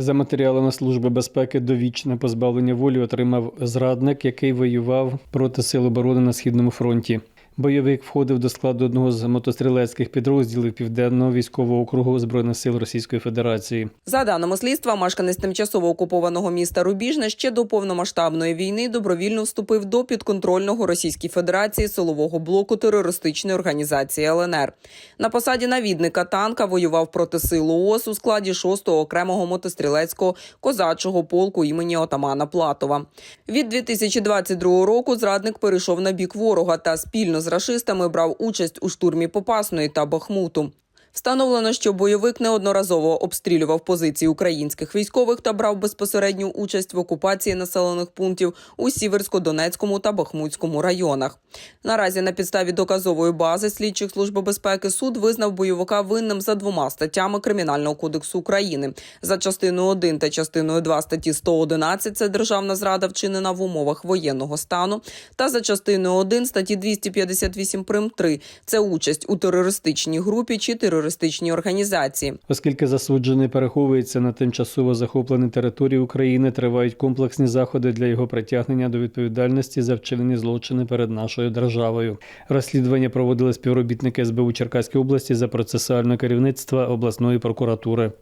За матеріалами Служби безпеки довічне позбавлення волі отримав зрадник, який воював проти Сил оборони на східному фронті. Бойовик входив до складу одного з мотострілецьких підрозділів Південного військового округу Збройних сил Російської Федерації. За даними слідства, мешканець тимчасово окупованого міста Рубіжне ще до повномасштабної війни добровільно вступив до підконтрольного Російській Федерації силового блоку терористичної організації ЛНР. На посаді навідника танка воював проти сил ООС у складі 6-го окремого мотострілецького козачого полку імені отамана Платова. Від 2022 року зрадник перейшов на бік ворога та спільно з рашистами брав участь у штурмі Попасної та Бахмуту. Встановлено, що бойовик неодноразово обстрілював позиції українських військових та брав безпосередню участь в окупації населених пунктів у Сіверсько-Донецькому та Бахмутському районах. Наразі на підставі доказової бази слідчих служби безпеки суд визнав бойовика винним за двома статтями Кримінального кодексу України за частиною 1 та частиною 2 статті 111 – це державна зрада вчинена в умовах воєнного стану, та за частиною 1 статті 258 прим. 3 – це участь у терористичній групі чи терористичній організації. Оскільки засуджений переховується на тимчасово захопленій території України, тривають комплексні заходи для його притягнення до відповідальності за вчинені злочини перед нашою державою. Розслідування проводили співробітники СБУ Черкаської області за процесуальне керівництва обласної прокуратури.